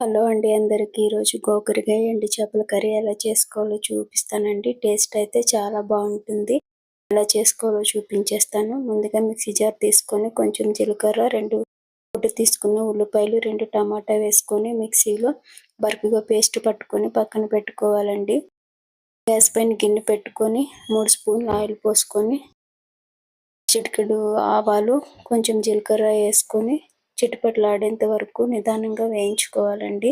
Hello అండి అందరికీ. ఈరోజు గోకరకాయ ఎండి చేపల కర్రీ ఎలా చేసుకోవాలో చూపిస్తానండి. టేస్ట్ అయితే చాలా బాగుంటుంది. ఎలా చేసుకోవాలో చూపించేస్తాను. ముందుగా మిక్సీ జార్ తీసుకొని కొంచెం జీలకర్ర రెండు పొట్టు తీసుకున్న ఉల్లిపాయలు రెండు టమాటా వేసుకొని మిక్సీలో బరుకుగా పేస్ట్ పట్టుకొని పక్కన పెట్టుకోవాలండి. గ్యాస్ పైన గిన్నె పెట్టుకొని మూడు స్పూన్లు ఆయిల్ పోసుకొని చిటికెడు ఆవాలు కొంచెం జీలకర్ర వేసుకొని చిట్టుపట్లాడేంత వరకు నిదానంగా వేయించుకోవాలండి.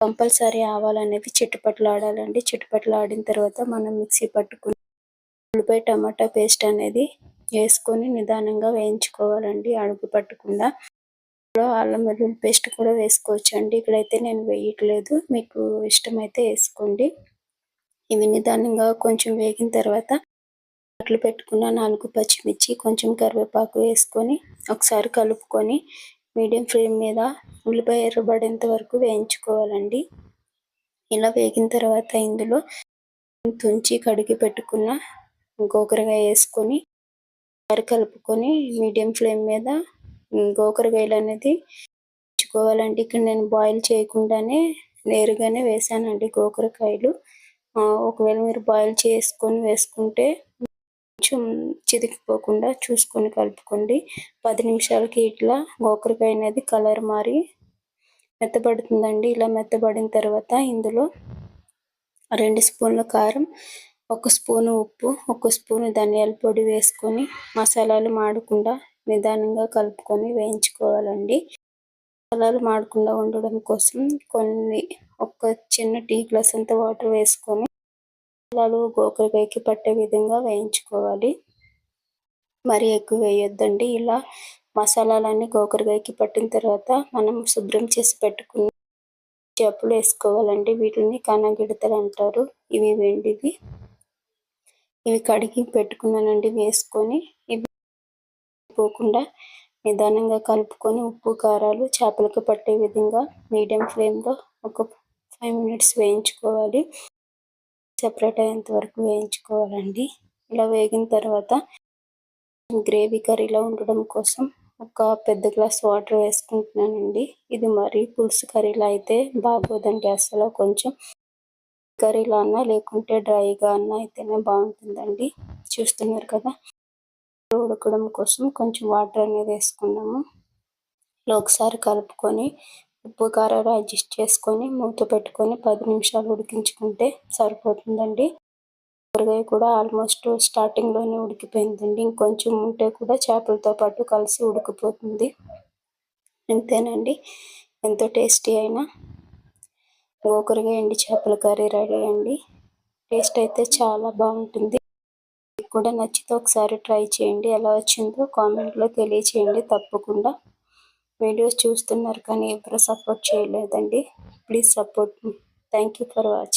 కంపల్సరీ ఆవాలనేది చిట్టుపట్లాడాలండి చిట్టుపట్లాడిన తర్వాత మనం మిక్సీ పట్టుకుని ఉల్లిపాయ టమాటా పేస్ట్ అనేది వేసుకొని నిదానంగా వేయించుకోవాలండి. అడుగు పట్టకుండా అల్లం వెల్లుల్లి పేస్ట్ కూడా వేసుకోవచ్చు అండి ఇక్కడైతే నేను వేయట్లేదు. మీకు ఇష్టమైతే వేసుకోండి. ఇవి నిదానంగా కొంచెం వేగిన తర్వాత అట్లు పెట్టుకున్న నాలుగు పచ్చిమిర్చి కొంచెం కరివేపాకు వేసుకొని ఒకసారి కలుపుకొని మీడియం ఫ్లేమ్ మీద ఉల్లిపాయ ఎర్రబడేంత వరకు వేయించుకోవాలండి. ఇలా వేగిన తర్వాత ఇందులో తుంచి కడిగి పెట్టుకున్న గోకరకాయ వేసుకొని కలుపుకొని మీడియం ఫ్లేమ్ మీద గోకరకాయలు అనేది వేయించుకోవాలండి. ఇక్కడ నేను బాయిల్ చేయకుండానే నేరుగానే వేసానండి గోకరకాయలు. ఒకవేళ మీరు బాయిల్ చేసుకొని వేసుకుంటే కొంచెం చితికిపోకుండా చూసుకొని కలుపుకోండి. పది నిమిషాలకి ఇట్లా గోకరకాయ అనేది కలర్ మారి మెత్తబడుతుందండి. ఇలా మెత్తబడిన తర్వాత ఇందులో రెండు స్పూన్ల కారం ఒక స్పూను ఉప్పు ఒక స్పూను ధనియాల పొడి వేసుకొని మసాలాలు మాడకుండా నిదానంగా కలుపుకొని వేయించుకోవాలండి. మసాలాలు మాడకుండా ఉండడం కోసం కొన్ని ఒక చిన్న టీ గ్లాస్ అంత వాటర్ వేసుకొని మసాలాలు గోకరకాయకి పట్టే విధంగా వేయించుకోవాలి. మరీ ఎక్కువ వేయొద్దండి. ఇలా మసాలాలన్నీ గోకరకాయకి పట్టిన తర్వాత మనం శుభ్రం చేసి పెట్టుకున్న చేపలు వేసుకోవాలండి. వీటిని కనగిడతలు అంటారు. ఇవి వెండివి. ఇవి కడిగి పెట్టుకున్నానండి వేసుకొని. ఇవి పోకుండా నిదానంగా కలుపుకొని ఉప్పు కారాలు చేపలకు పట్టే విధంగా మీడియం ఫ్లేమ్లో ఒక ఫైవ్ మినిట్స్ వేయించుకోవాలి. సెపరేట్ అయ్యేంత వరకు వేయించుకోవాలండి. ఇలా వేగిన తర్వాత గ్రేవీ కర్రీలో ఉండడం కోసం ఒక పెద్ద గ్లాస్ వాటర్ వేసుకుంటున్నానండి. ఇది మరీ పులుసు కర్రీలో అయితే బాగోదండి. అసలు కొంచెం కర్రీలో అన్నా లేకుంటే డ్రైగా అన్నా అయితేనే బాగుంటుందండి. చూస్తున్నారు కదా? ఉడకడం కోసం కొంచెం వాటర్ అనేది వేసుకున్నాము. ఒకసారి కలుపుకొని ఉప్పు కారాలు అడ్జస్ట్ చేసుకొని మూత పెట్టుకొని పది నిమిషాలు ఉడికించుకుంటే సరిపోతుందండి. కూరగాయ కూడా ఆల్మోస్ట్ స్టార్టింగ్లోనే ఉడికిపోయిందండి. ఇంకొంచెం ఉంటే కూడా చేపలతో పాటు కలిసి ఉడికిపోతుంది. అంతేనండి. ఎంతో టేస్టీ అయినా గోకరగా ఎండి చేపల కర్రీ రెడీ అండి. టేస్ట్ అయితే చాలా బాగుంటుంది. కూడా నచ్చితే ఒకసారి ట్రై చేయండి. ఎలా వచ్చిందో కామెంట్లో తెలియచేయండి తప్పకుండా. వీడియోస్ చూస్తున్నారు కానీ ఎవరు సపోర్ట్ చేయలేదండి. Please support me thank you for watching